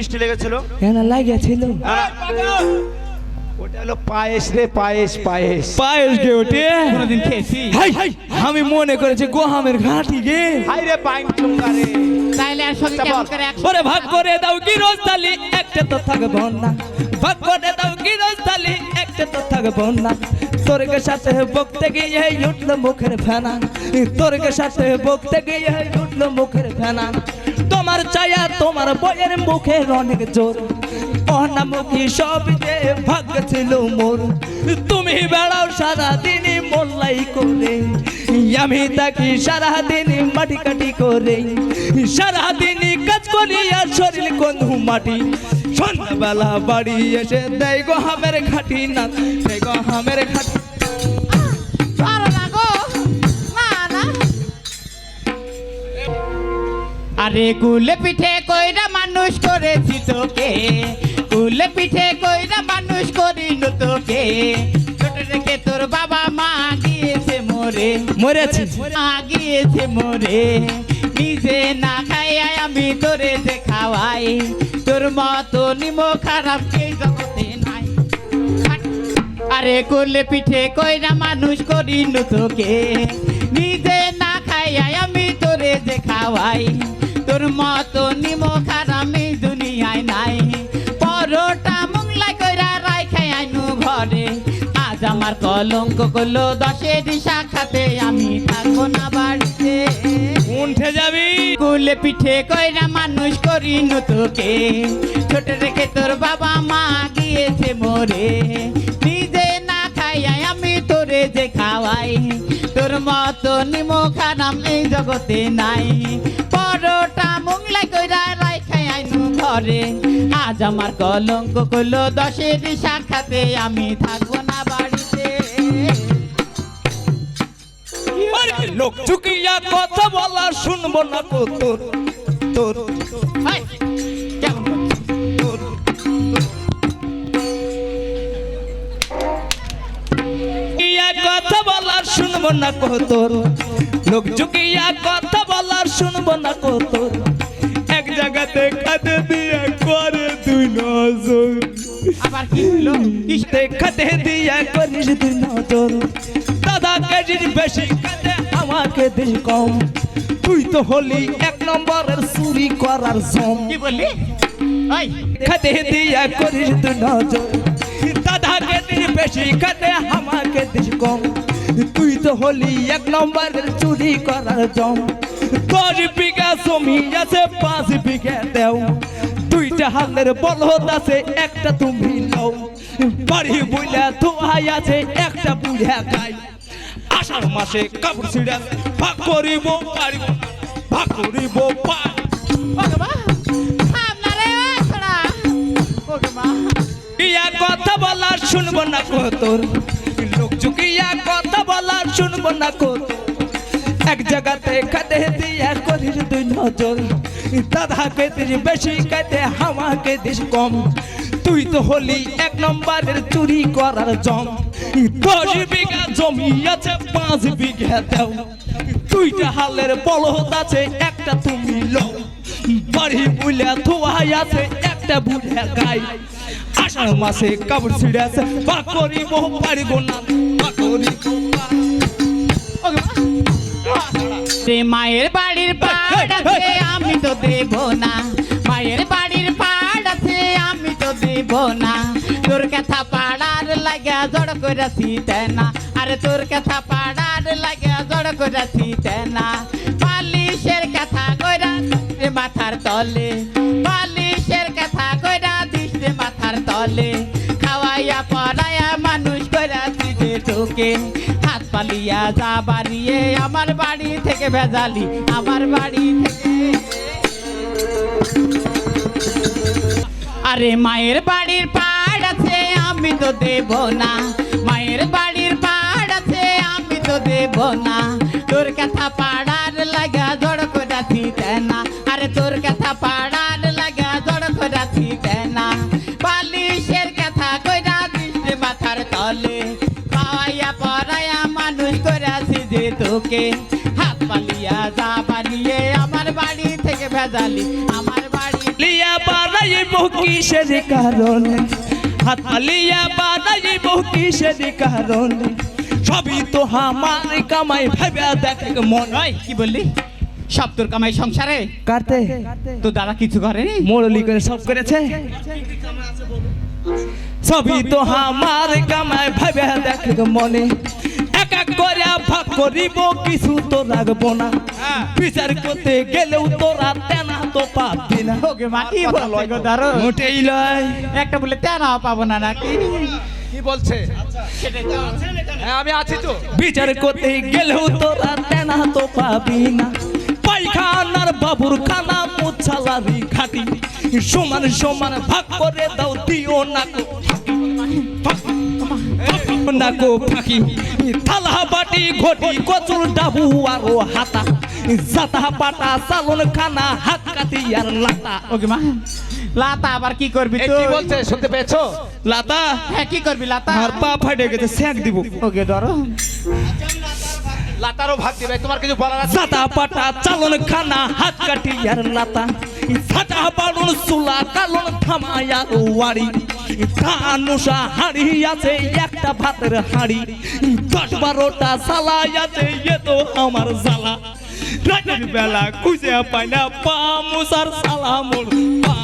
মিষ্টি লেগেছিল। ওটা হলো পায়েস রে পায়েস পায়েস। পায়েস গে ওটে। কোনোদিন খেয়েছি? হাই হাই। আমি মনে করেছি গোহামের ঘাটি গে। হাই রে পাইন চুঙ্গা রে। তাইলে আর সঙ্গে কেমন করে ওরে ভাগ করে দাও কি রোজতালি একটা তো থাকব না ভাগ করে দাও কি রোজতালি একটা তো থাকব না তোরকে সাথে বকতে গিয়ে উঠল মুখের ফেনা। তোরকে সাথে বকতে গিয়ে উঠল মুখের ফেনা। তোমার চায়া তোমার বইয়ের মুখের অনেক জোর। অনামুখী সব যে ভাগ্য ছিল মোর। তুমি বেড়াও সারা দিনই মোল্লাই করে। আমি থাকি সারা দিন মাটি কাটি করে। সারা দিন কাজ করি আর শরীর কোন মাটি। সন্ধ্যাবেলা বাড়ি এসে দেয় গো হামের খাটি না দেয় গো হামের খাটি আরে কুলে পিঠে কইরা মানুষ করেছি তোকে। কুলে পিঠে কইরা মানুষ করিল তোকে। ছোট রেখে তোর বাবা মা গিয়েছে মোরে। মরেছি মা গিয়েছে মোরে। নিজে না খাইয়া আমি তোরে যে খাওয়াই। তোর মতো নিমো খারাপ কে জগতে নাই। আরে করলে পিঠে কইরা মানুষ করিল তোকে। নিজে না খাইয়া আমি তোরে যে খাওয়াই। মতো নিমো খারামি দুনিয়ায় নাই। পরোটা মুংলাই কইরা রাই খাই আইনু ঘরে। আজ আমার কলঙ্ক করল দশের শাখাতে আমি থাকব না বাড়িতে। উঠে যাবি। কুলে পিঠে কইরা মানুষ করিন তোকে। ছোট রেখে তোর বাবা মা গিয়েছে মোরে। নিজে না খাইয়া আমি তোরে যে খাওয়াই। তোর মতো নিমো খারাম এই জগতে নাই। পরোটা মুংলাই কইরা রাই খাই আইনু ঘরে। আজ আমার কলঙ্ক দশের শাখাতে আমি থাকব না বাড়িতে। লোক চুকিয়া কথা বলা শুনব না কো তোর তোর কথা বলার শুনব না কো তোর লোক চুকিয়া কথা না কো তোর এক জায়গাতে খাতে দিয়া করে দুই নজর। আবার কি হলো? ইস্তে খাতে দিয়া করিস দুই নজর? দাদা কেজির বেশি খাতে আমাকে দিস কম। তুই তো হলি এক নম্বরের চুরি করার সম কি বললি? খাতে দিয়া করিস তুই নজর। দাদাকে দিস বেশি খাতে আমাকে দিস কম। তুই তো হলি এক নম্বরের চুরি করার জম। দশ বিঘা জমি আছে পাঁচ বিঘা দেও দুইটা হালের বলদ আছে একটা তুমি লও বাড়ি বুইলা ধোয়াই আছে একটা বুড়া গাই আষাঢ় মাসে কাপড় ছিড়া ভাগ করিব পারিব ভাগ করিব ইয়া কথা বলার শুনব না কো তোর লোক চুকিয়া কথা বলার শুনব না কো। এক জায়গাতে কাঁদে দিয়া করিস তুই নজর। দাদাকে দিস বেশি কাঁদে আমাকে দিস কম। তুই তো হলি এক নম্বরের চুরি করার জম। দশ বিঘা জমি আছে, পাঁচ বিঘা দেও। দুইটা হালের বলদ আছে, একটা তুমি লও। বাড়ি বুলা ধোয়াই আছে, একটা বুড়া গাই। আষাঢ় মাসে কাপড় ছিঁড়ে আছে বা করিব পারিব না বা না। রে মায়ের বাড়ির পাড় আছে, আমি তো দেব না। মায়ের বাড়ির পাড় আছে, আমি তো দেব না। তোর কথা পাড়ার লাগা জড় করেছি তেনা আরে তোর কথা পাড়ার লাগা জড় করেছি তেনা পালিশের কথা কইরা মাথার তলে। পালিশের কথা কইরা দিস মাথার তলে। খাওয়াইয়া পড়াইয়া মানুষ কইরাছি যে তোকে। পালিয়া যা বাড়িয়ে আমার বাড়ি থেকে ভেজালি, আমার বাড়ি থেকে। আরে মায়ের বাড়ির পাড় আছে, আমি তো দেব না। মায়ের বাড়ির পাড় আছে, আমি তো দেব না। তোর কথা পাড়ার লাগা জড় করাছি না। আরে তোর কথা পাড়ার তোকে হাত পালিয়া যা পালিয়ে আমার বাড়ি থেকে ভেজালি। আমার বাড়ি লিয়া পারা বাড়াইব কিসের কারণে? হাত পালিয়া বাড়াইব কিসের কারণে? সবই তো আমার কামাই ভেবে দেখ মন। ওই কি বললি? সব তোর কামাই সংসারে? কাটতে তো দাদা কিছু করেনি? মোড়লি করে সব করেছে? সবই তো আমার কামাই ভাবে দেখ মনে। করে ভাগ করিব কিছু তো রাখব না বিচার করতে গেলেও তোরা তেনা তো পাবি না ওকে মা কি মোটেই লয় একটা বলে তেনা পাবো না নাকি কি বলছে হ্যাঁ আমি আছি তো বিচার করতে গেলেও তোরা তেনা তো পাবি না পায়খানার বাবুর খানা মুছালারি খাটি সমান সমান ভাগ করে দাও দিও না গো না গো ফাঁকি থালা বাটি ঘটি কচুর ডাবু আরও হাতা। জাতা পাটা চালন খানা হাত কাটি আর লাতা। ওকে মা লাতা আবার কি করবি এ, তুই? কি বলছে শুনতে পেয়েছ? লাতা? হ্যাঁ কি করবি লাতা? আর পা ফাটে গেছে স্যাক দিব। ওকে ধরো। লাতারও ভাগ দিবে তোমার কিছু বলার আছে? জাতা পাটা চালন খানা হাত কাটি আর লাতা। বাড়ুন সুলা ওয়ারি। ধানুষা হাড়ি আছে, একটা ভাতের হাড়ি। দশ বারোটা সালা আছে, এ তো আমার জ্বালা। রাতের বেলা খুঁজে পাই না পা মুসার সালামুল পা